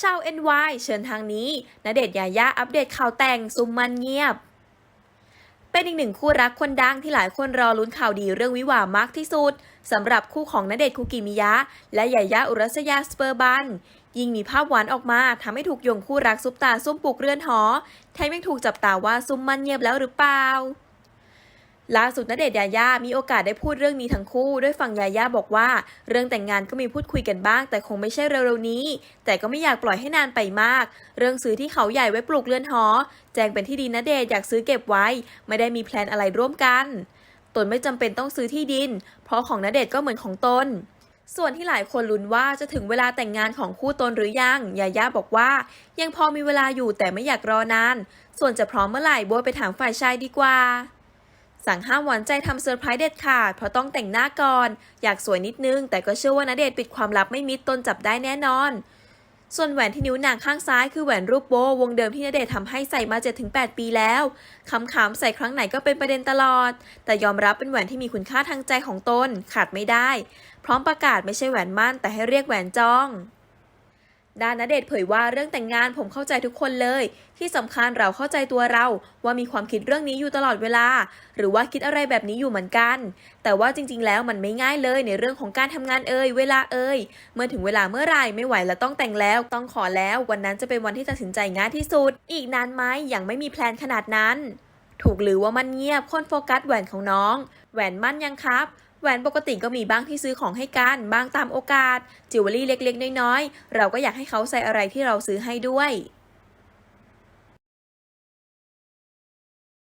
ชาว NY เชิญทางนี้ณเดชน์ยายาอัปเดตข่าวแต่งซุมมันเงียบ เป็นอีกหนึ่งคู่รักคนดังที่หลายคนรอลุ้นข่าวดีเรื่องวิวาห์มากที่สุดสำหรับคู่ของณเดชน์คุกิมิยะ และยายาอุรัสยาสเปอร์บันยิ่งมีภาพหวานออกมาทำให้ถูกโยงคู่รักซุปตาซุ่มปลูกเรือนหอแถมยังถูกจับตาว่าซุมมันเงียบแล้วหรือเปล่า ล่าสุดณเดชน์ยายามีโอกาสได้พูดเรื่องนี้ทั้งคู่ด้วยฝั่งยายาบอกว่า เรื่องแต่งงานก็มีพูดคุยกันบ้าง แต่คงไม่ใช่เร็วๆนี้ แต่ก็ไม่อยากปล่อยให้นานไปมาก เรื่องซื้อที่เขาใหญ่ไว้ปลูกเรือนหอ แจ้งเป็นที่ดินณเดชน์อยากซื้อเก็บไว้ ไม่ได้มีแพลนอะไรร่วมกันตนไม่จำเป็นต้องซื้อที่ดิน เพราะของณเดชน์ก็เหมือนของตนส่วนที่หลายคนลุ้นว่าจะถึงเวลาแต่งงานของคู่ตนหรือยังยายาบอกว่า ยังพอมีเวลาอยู่แต่ไม่อยากรอนาน ส่วนจะพร้อมเมื่อไหร่โบยไปถามฝ่ายชายดีกว่า สั่งห้ามหวานใจทำเซอร์ไพรส์เด็ดขาดเพราะต้องแต่งหน้าก่อน อยากสวยนิดนึง แต่ก็เชื่อว่าณเดชน์ปิดความลับไม่มิดตนจับได้แน่นอน ส่วนแหวนที่นิ้วนางข้างซ้ายคือแหวนรูปโบวงเดิมที่ณเดชน์ทำให้ใส่มา 7-8 ปีแล้วคำๆใส่ครั้งไหนก็เป็นประเด็นตลอด แต่ยอมรับเป็นแหวนที่มีคุณค่าทางใจของตนขาดไม่ได้ พร้อมประกาศไม่ใช่แหวนมั่นแต่ให้เรียกแหวนจอง ด้านณเดชเผยว่าเรื่องแต่งงานผมเข้าใจทุกคนเลย ที่สำคัญเราเข้าใจตัวเรา ว่ามีความคิดเรื่องนี้อยู่ตลอดเวลา หรือว่าคิดอะไรแบบนี้อยู่เหมือนกัน แต่ว่าจริง ๆ แล้วมันไม่ง่ายเลยในเรื่องของการทำงานเอ่ยเวลาเอ่ยเมื่อถึงเวลาเมื่อไหร่ไม่ไหวแล้วต้องแต่งแล้ว ต้องขอแล้ววันนั้นจะเป็นวันที่ตัดสินใจง่ายที่สุด อีกนานไหมยังไม่มีแพลนขนาดนั้น ถูกหรือว่ามันเงียบคนโฟกัสแหวนของน้อง แหวนมั่นยังครับ แหวนปกติก็มีบ้างที่ซื้อของให้กันบ้างตามโอกาสจิวเวลรี่เล็กๆ น้อยๆ เราก็อยากให้เขาใส่อะไรที่เราซื้อให้ด้วย